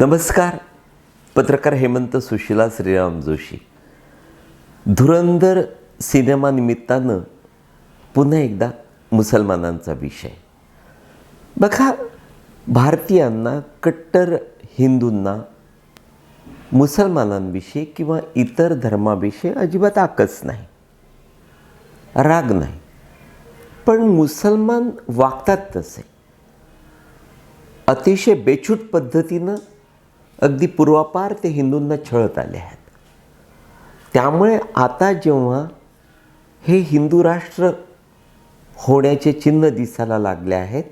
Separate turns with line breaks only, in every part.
नमस्कार. पत्रकार हेमंत सुशिला श्रीराम जोशी. धुरंधर सिनेमानिमित्तानं पुन्हा एकदा मुसलमानांचा विषय. बघा भारतीयांना कट्टर हिंदूंना मुसलमानांविषयी किंवा इतर धर्माविषयी अजिबात आकच नाही. राग नाही. पण मुसलमान वागतात तसे. अतिशय बेछूट पद्धतीनं अगदी पूर्वापार ते हिंदूंना छळत आले आहेत. त्यामुळे आता जेव्हा हे हिंदू राष्ट्र होण्याचे चिन्ह दिसायला लागले आहेत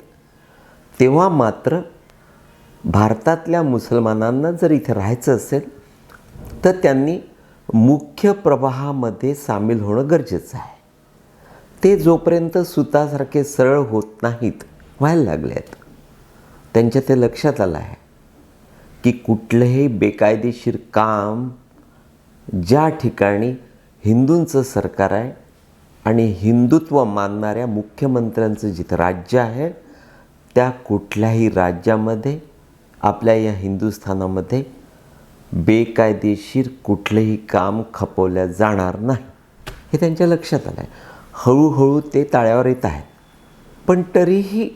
तेव्हा मात्र भारतातल्या मुसलमानांना जर इथे राहायचं असेल तर त्यांनी मुख्य प्रवाहामध्ये सामील होणं गरजेचं आहे. ते जोपर्यंत सुतासारखे सरळ होत नाहीत व्हायला लागले आहेत. त्यांच्या ते लक्षात आलं आहे. की कुठलंही बेकायदेशीर काम ज्या ठिकाणी हिंदूंचं सरकार आहे आणि हिंदुत्व मानणाऱ्या मुख्यमंत्र्यांचं जिथं राज्य आहे त्या कुठल्याही राज्यामध्ये आपल्या या हिंदुस्थानामध्ये बेकायदेशीर कुठलंही काम खपवल्या जाणार नाही. हे त्यांच्या लक्षात आलं आहे हळूहळू ते ताळ्यावर येत आहेत. पण तरीही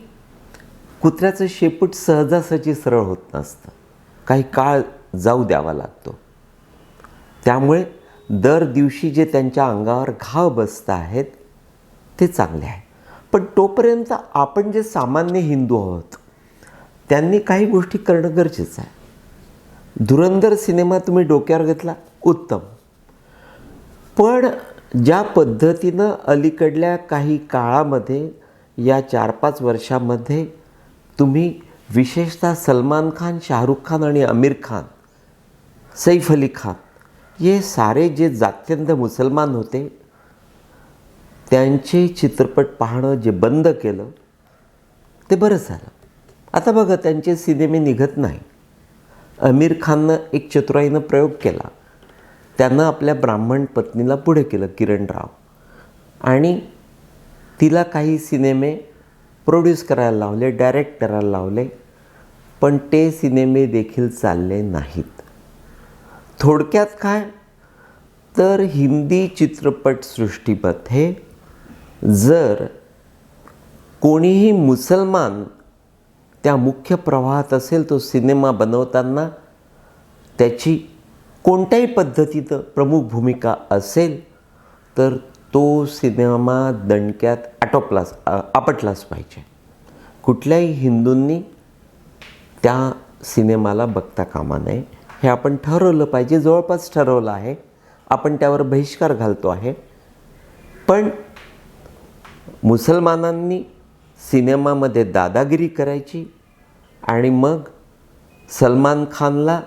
कुत्र्याचं शेपूट सहजासहजी सरळ होत नसतं. काही काळ जाऊ द्यावा लागतो. त्यामुळे दर दिवशी जे त्यांच्या अंगावर घाव बसत आहेत ते चांगले आहे. पण तोपर्यंत आपण जे सामान्य हिंदू आहोत त्यांनी काही गोष्टी करणं गरजेचं आहे. धुरंधर सिनेमा तुम्ही डोक्यावर घेतला उत्तम. पण ज्या पद्धतीनं अलीकडल्या काही काळामध्ये या चार पाच वर्षामध्ये तुम्ही विशेषतः सलमान खान शाहरुख खान आणि आमिर खान सैफ अली खान हे सारे जे जात्यंत मुसलमान होते त्यांचे चित्रपट पाहणं जे बंद केलं ते बरं झालं. आता बघा त्यांचे सिनेमे निघत नाही. आमिर खाननं एक चतुराईनं प्रयोग केला. त्यानं आपल्या ब्राह्मण पत्नीला पुढे केलं किरण राव आणि तिला काही सिनेमे प्रोड्यूस करायला लावले डायरेक्ट करायला लावले. पण ते सिनेमे देखील चालले नाहीत. थोडक्यात काय? तर हिंदी चित्रपटसृष्टीमध्ये जर कोणीही मुसलमान त्या मुख्य प्रवाहात असेल तो सिनेमा बनवताना त्याची कोणत्याही पद्धतीनं प्रमुख भूमिका असेल तर तो सिनेमा दणक्यात आटोपलाच आपटलाच पाहिजे. कुठल्याही हिंदूंनी त्या सिनेमाला बघता कामा नये. हे आपण ठरवलं पाहिजे. जवळपास ठरवलं आहे. आपण त्यावर बहिष्कार घालतो आहे. पण मुसलमानांनी सिनेमामध्ये दादागिरी करायची आणि मग सलमान खानला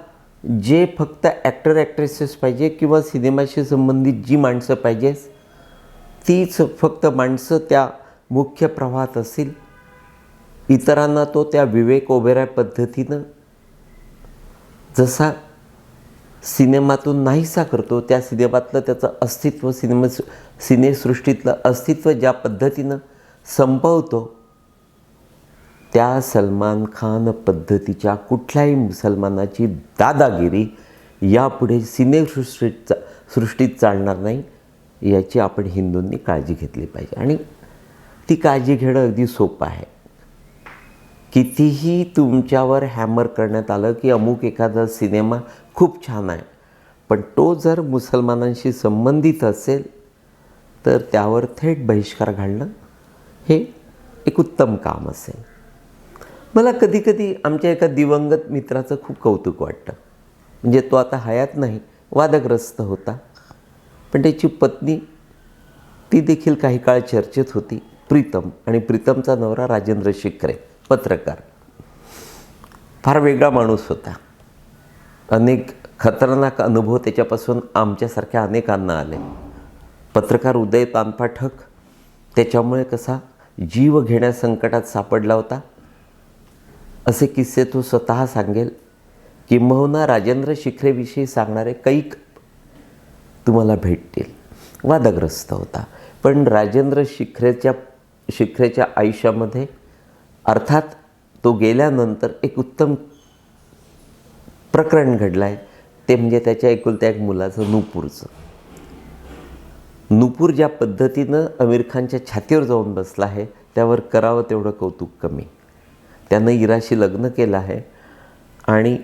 जे फक्त ॲक्टर ॲक्ट्रेसेस पाहिजे किंवा सिनेमाशी संबंधित जी माणसं पाहिजे तीच फक्त माणसं त्या मुख्य प्रवाहात असतील. इतरांना तो त्या विवेक ओबेराय पद्धतीनं जसा सिनेमातून नाहीसा करतो त्या सिनेमातलं त्याचं अस्तित्व सिनेमा सिनेसृष्टीतलं अस्तित्व ज्या पद्धतीनं संपवतो त्या सलमान खान पद्धतीच्या कुठल्याही मुसलमानाची दादागिरी यापुढे सिनेसृष्टीत चा सृष्टीत चालणार नाही याची आपण हिंदूंनी काळजी घेतली पाहिजे. आणि ती काळजी घेणं अगदी सोपं आहे. कितीही तुमच्यावर हॅमर करण्यात आलं की अमुक एखादा सिनेमा खूप छान आहे. पण तो जर मुसलमानांशी संबंधित असेल तर त्यावर थेट बहिष्कार घालणं हे एक उत्तम काम असेल. मला कधीकधी आमच्या एका दिवंगत मित्राचं खूप कौतुक वाटतं. म्हणजे तो आता हयात नाही वादग्रस्त होता. पण त्याची पत्नी ती देखील काही काळ चर्चेत होती प्रीतम. आणि प्रीतमचा नवरा राजेंद्र शिकरे पत्रकार. फार वेगळा माणूस होता. अनेक खतरनाक अनुभव त्याच्यापासून आमच्यासारख्या अनेकांना आले. पत्रकार उदय तानपाठक त्याच्यामुळे कसा जीव घेण्या संकटात सापडला होता. असे किस्से तो स्वतः सांगेल किंबहुना राजेंद्र शिखरेविषयी सांगणारे कैक तुम्हाला भेटतील. वादग्रस्त होता. पण राजेंद्र शिखरेच्या शिखरेच्या आयुष्यामध्ये अर्थात तो गेल्यानंतर एक उत्तम प्रकरण घडलं आहे ते म्हणजे त्याच्या एकुलत्या एक मुलाचं नूपूरचं. नूपूर ज्या पद्धतीनं आमिर खानच्या छातीवर जाऊन बसला आहे त्यावर करावं तेवढं कौतुक कमी. त्यानं इराशी लग्न केलं आहे आणि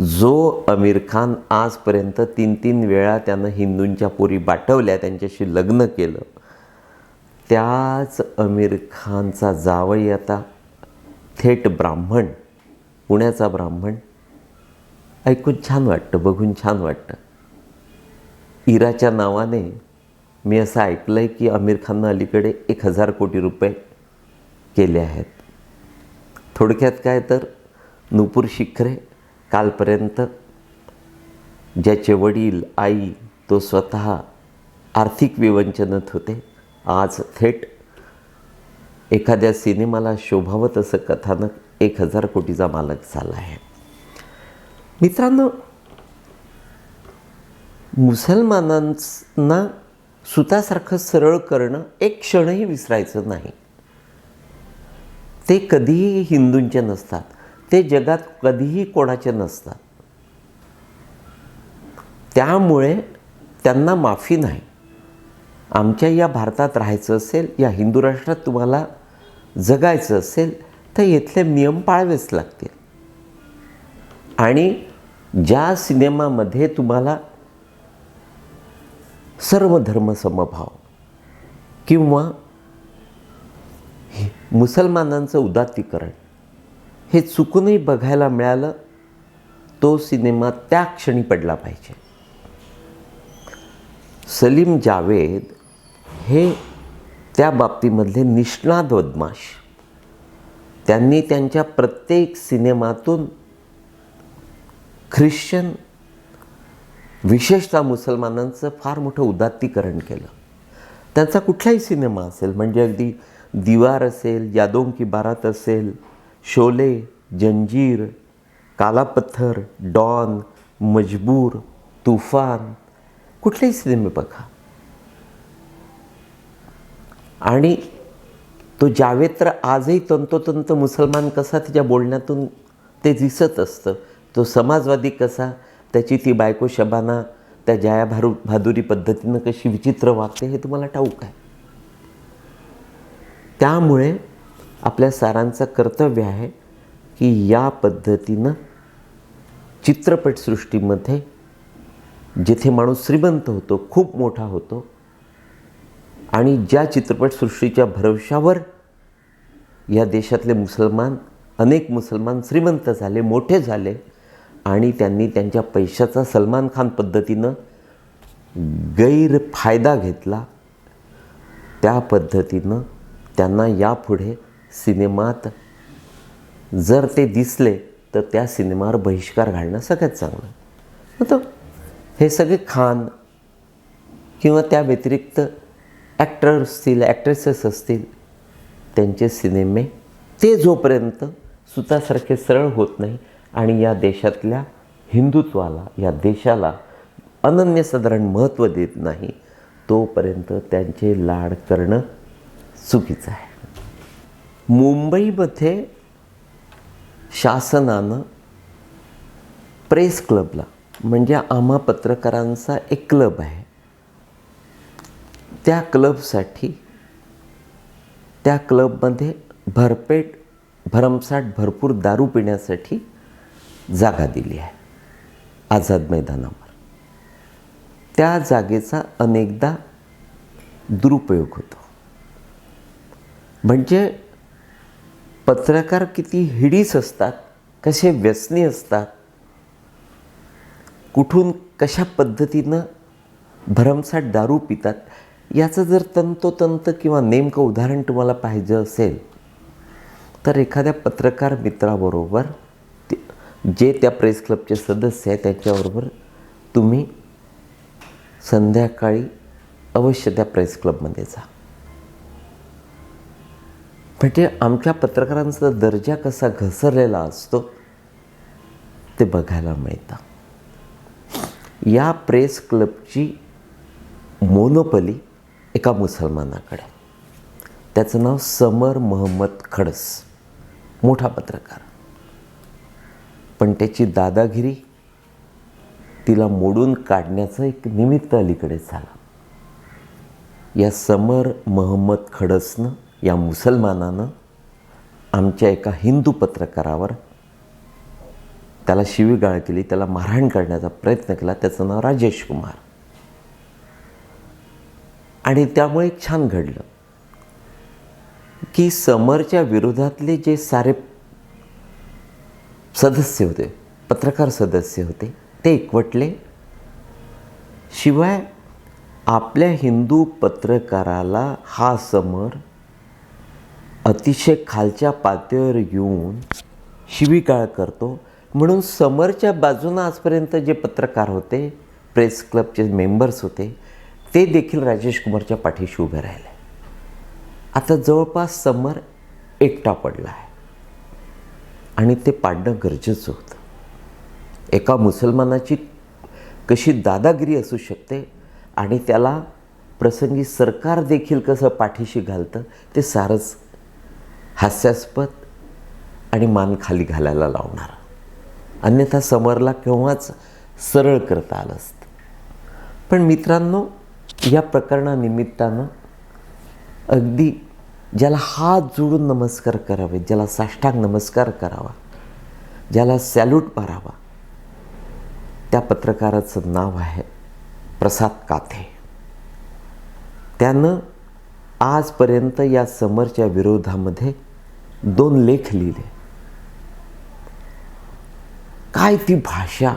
जो आमिर खान आजपर्यंत तीन तीन वेळा त्यानं हिंदूंच्या पोरी बाटवल्या त्यांच्याशी लग्न केलं. त्याच आमिर खानचा जावई आता थेट ब्राह्मण पुण्याचा ब्राह्मण. ऐकून छान वाटतं बघून छान वाटतं. इराच्या नावाने मी असं ऐकलं आहे की आमिर खाननं अलीकडे एक हजार कोटी रुपये केले आहेत. थोडक्यात काय तर नुपूर शिखरे कालपर्यंत ज्याचे वडील आई तो स्वतः आर्थिक विवंचनात होते. आज थेट एखाद्या सिनेमाला शोभावत असं कथानक एक हजार कोटीचा मालक झाला आहे. मित्रांनो मुसलमानांना सुतासारखं सरळ करणं एक क्षणही विसरायचं नाही. ते कधीही हिंदूंचे नसतात. ते जगात कधीही कोणाचे नसतात. त्यामुळे त्यांना माफी नाही. आमच्या या भारतात राहायचं असेल या हिंदू राष्ट्रात तुम्हाला जगायचं असेल तर इथले नियम पाळावेच लागतील. आणि ज्या सिनेमामध्ये तुम्हाला सर्व धर्म समभाव किंवा मुसलमानांचं उदात्तीकरण हे चुकूनही बघायला मिळालं तो सिनेमा त्या क्षणी पडला पाहिजे. सलीम जावेद हे त्या बाबतीमधले निष्णात बदमाश. त्यांनी त्यांच्या प्रत्येक सिनेमातून ख्रिश्चन विशेषतः मुसलमानांचं फार मोठं उदात्तीकरण केलं. त्यांचा कुठलाही सिनेमा असेल म्हणजे अगदी दिवार असेल यादों की बारात असेल शोले जंजीर कालापत्थर डॉन मजबूर तुफान कुठलेही सिनेमे बघा. आणि तो जावेद तर आजही तंतोतंत मुसलमान कसा त्याच्या बोलण्यातून ते दिसत असतं? तो समाजवादी कसा? त्याची ती बायको शबाना त्या जया भारू भादुरी पद्धतीनं कशी विचित्र वागते हे तुम्हाला ठाऊक आहे. त्यामुळे आपल्या सारांचं कर्तव्य आहे की या पद्धतीनं चित्रपटसृष्टीमध्ये जिथे माणूस श्रीमंत होतो खूप मोठा होतो आणि ज्या चित्रपटसृष्टीच्या भरवशावर या देशातले मुसलमान अनेक मुसलमान श्रीमंत झाले मोठे झाले आणि त्यांनी त्यांच्या पैशाचा सलमान खान पद्धतीनं गैरफायदा घेतला त्या पद्धतीनं त्यांना यापुढे सिनेमात जर ते दिसले तर त्या सिनेमावर बहिष्कार घालणं सगळ्यात चांगलं. मतलब हे सगळे खान किंवा त्या व्यतिरिक्त ॲक्टर असतील ॲक्ट्रेसेस असतील त्यांचे सिनेमे ते जोपर्यंत सुतासारखे सरळ होत नाही आणि या देशातल्या हिंदुत्वाला या देशाला अनन्यसाधारण महत्त्व देत नाही तोपर्यंत त्यांचे लाड करणं चुकीचं आहे. मुंबईमध्ये शासनानं प्रेस क्लबला म्हणजे आम्हा पत्रकारांचा एक क्लब आहे त्या क्लबसाठी त्या क्लबमध्ये भरपेट भरमसाठ भरपूर दारू पिण्यासाठी जागा दिली आहे आझाद मैदानावर. त्या जागेचा अनेकदा दुरुपयोग होतो. म्हणजे पत्रकार किती हिडीस असतात कसे व्यसनी असतात कुठून कशा पद्धतीनं भरमसाठ दारू पितात याचं जर तंतोतंत किंवा नेमकं उदाहरण तुम्हाला पाहिजे असेल तर एखाद्या पत्रकार मित्राबरोबर जे त्या प्रेस क्लबचे सदस्य आहे त्याच्याबरोबर तुम्ही संध्याकाळी अवश्य त्या प्रेस क्लबमध्ये जा. म्हणजे आमच्या पत्रकारांचा दर्जा कसा घसरलेला असतो ते बघायला मिळतं. या प्रेस क्लबची मोनोपली एका मुसलमानाकडे. त्याचं नाव समर महम्मद खडस. मोठा पत्रकार. पण त्याची दादागिरी तिला मोडून काढण्याचं एक निमित्त अलीकडे झालं. या समर महम्मद खडसनं या मुसलमानानं आमच्या एका हिंदू पत्रकारावर त्याला शिवीगाळ केली त्याला मारहाण करण्याचा प्रयत्न केला. त्याचं नाव राजेश कुमार. आणि त्यामुळे छान घडलं. की समरच्या विरोधातले जे सारे सदस्य होते पत्रकार सदस्य होते ते एकवटले. शिवाय आपल्या हिंदू पत्रकाराला हा समर अतिशय खालच्या पातळीवर येऊन शिवीगाळ करतो. म्हणून समरच्या बाजूनं आजपर्यंत जे पत्रकार होते प्रेस क्लबचे मेंबर्स होते ते देखील राजेश कुमारच्या पाठीशी उभे राहिले. आता जवळपास समर एकटा पडला आहे. आणि ते पाडणं गरजेचं होतं. एका मुसलमानाची कशी दादागिरी असू शकते आणि त्याला प्रसंगी सरकार देखील कसं पाठीशी घालतं ते सारंच हास्यास्पद आणि मान खाली घालायला लावणार. अन्यथा समरला केव्हाच सरळ करता आलं असतं. पण मित्रांनो या प्रकरणानिमित्तानं अगदी ज्याला हात जोडून नमस्कार करावे ज्याला साष्टांग नमस्कार करावा ज्याला सॅल्यूट मारावा त्या पत्रकाराचं नाव आहे प्रसाद काथे. त्यानं आजपर्यंत या समरच्या विरोधामध्ये दोन लेख लिहिले. काय ती भाषा?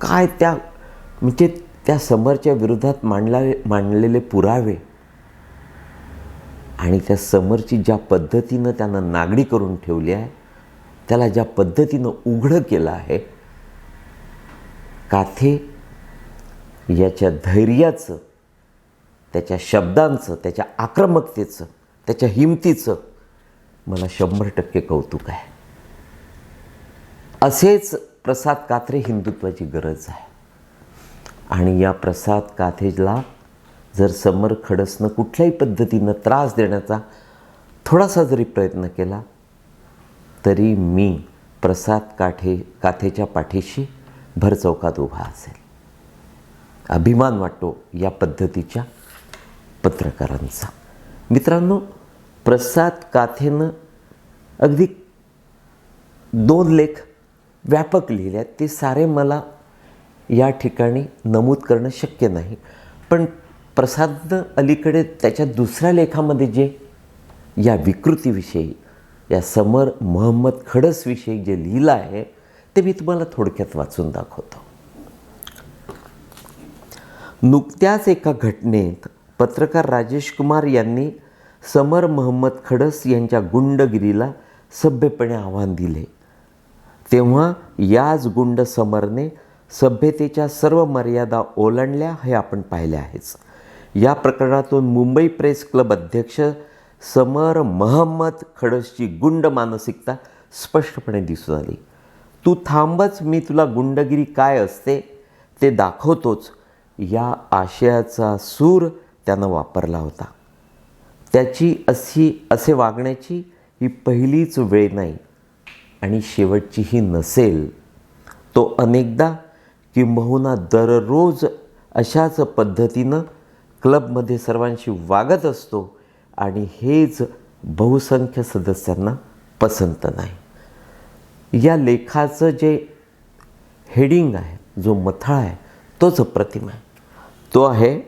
काय त्या म्हणजे त्या समरच्या विरोधात मांडला मांडलेले पुरावे आणि त्या समरची ज्या पद्धतीनं त्यानं नागडी करून ठेवली आहे त्याला ज्या पद्धतीनं उघडं केलं आहे काथे याच्या धैर्याचं त्याच्या शब्दांचं त्याच्या आक्रमकतेचं त्याच्या हिमतीचं मला शंभर टक्के कौतुक आहे. असेच प्रसाद कात्रे हिंदुत्वाची गरज आहे. आणि या प्रसाद काथेला जर समर खडसनं कुठल्याही पद्धतीनं त्रास देण्याचा थोडासा जरी प्रयत्न केला तरी मी प्रसाद काठे काथेच्या पाठीशी भरचौकात उभा असेल. अभिमान वाटतो या पद्धतीच्या पत्रकारांचा. मित्रांनो प्रसाद काथेनं अगदी दोन लेख व्यापक लिहिले आहेत ते सारे मला या ठिकाणी नमूद करणं शक्य नाही. पण प्रसाद अलीकडे त्याच्या दुसऱ्या लेखामध्ये जे या विकृतीविषयी या समर महम्मद खडसविषयी जे लिहिलं आहे ते मी तुम्हाला थोडक्यात वाचून दाखवतो. नुकत्याच एका घटनेत पत्रकार राजेश कुमार यांनी समर महम्मद खडस यांच्या गुंडगिरीला सभ्यपणे आव्हान दिले. तेव्हा याच गुंड समरने सभ्यतेच्या सर्व मर्यादा ओलांडल्या हे आपण पाहिले आहेच. या प्रकरणातून मुंबई प्रेस क्लब अध्यक्ष समर महम्मद खडसची गुंड मानसिकता स्पष्टपणे दिसून आली तू थांबच मी तुला गुंडगिरी काय असते ते दाखवतोच या आशयाचा सूर त्यानं वापरला होता. त्याची अशी असे वागण्याची ही पहिलीच वेळ नाही आणि शेवटचीही नसेल तो अनेकदा किंबहुना दररोज अशाच पद्धतीनं क्लबमध्ये सर्वांशी वागत असतो आणि हेच बहुसंख्य सदस्यांना पसंत नाही. या लेखाचं जे हेडिंग आहे जो मथळा आहे तोच प्रतिम आहे. तो आहे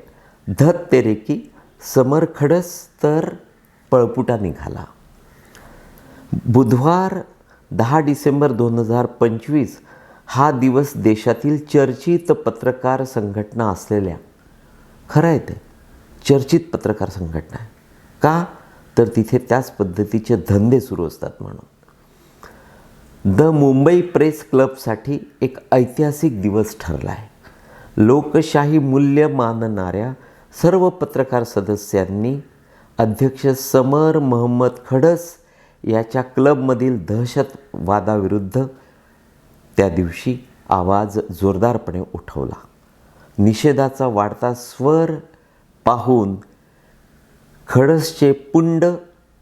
धत तेरे की समरखडस तर पळपुटा निघाला. बुधवार दहा डिसेंबर दोन हजार पंचवीस हा दिवस देशातील चर्चित पत्रकार संघटना असलेल्या खरं आहे ते चर्चित पत्रकार संघटना आहे. का? तर तिथे त्याच पद्धतीचे धंदे सुरू असतात म्हणून. द मुंबई प्रेस क्लबसाठी एक ऐतिहासिक दिवस ठरला आहे. लोकशाही मूल्य मानणाऱ्या सर्व पत्रकार सदस्यांनी अध्यक्ष समर महम्मद खडस याच्या क्लबमधील दहशतवादाविरुद्ध त्या दिवशी आवाज जोरदारपणे उठवला. निषेधाचा वाढता स्वर पाहून खडसचे पुंड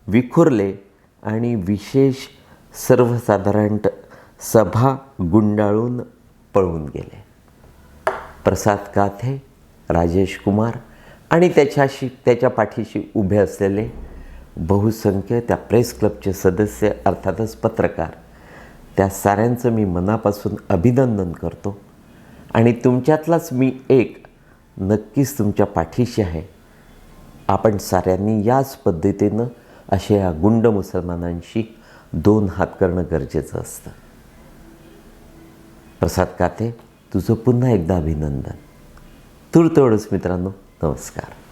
विखुरले आणि विशेष सर्वसाधारण सभा गुंडाळून पळून गेले. प्रसाद काथे राजेश कुमार आणि त्याच्याशी त्याच्या पाठीशी उभे असलेले बहुसंख्य त्या प्रेस क्लबचे सदस्य अर्थातच पत्रकार त्या साऱ्यांचं मी मनापासून अभिनंदन करतो. आणि तुमच्यातलाच मी एक नक्कीच तुमच्या पाठीशी आहे. आपण साऱ्यांनी याच पद्धतीनं अशा या गुंड मुसलमानांशी दोन हात करणं गरजेचं असतं. प्रसाद काते तुझं पुन्हा एकदा अभिनंदन. तूर्त मित्रांनो नमस्कार.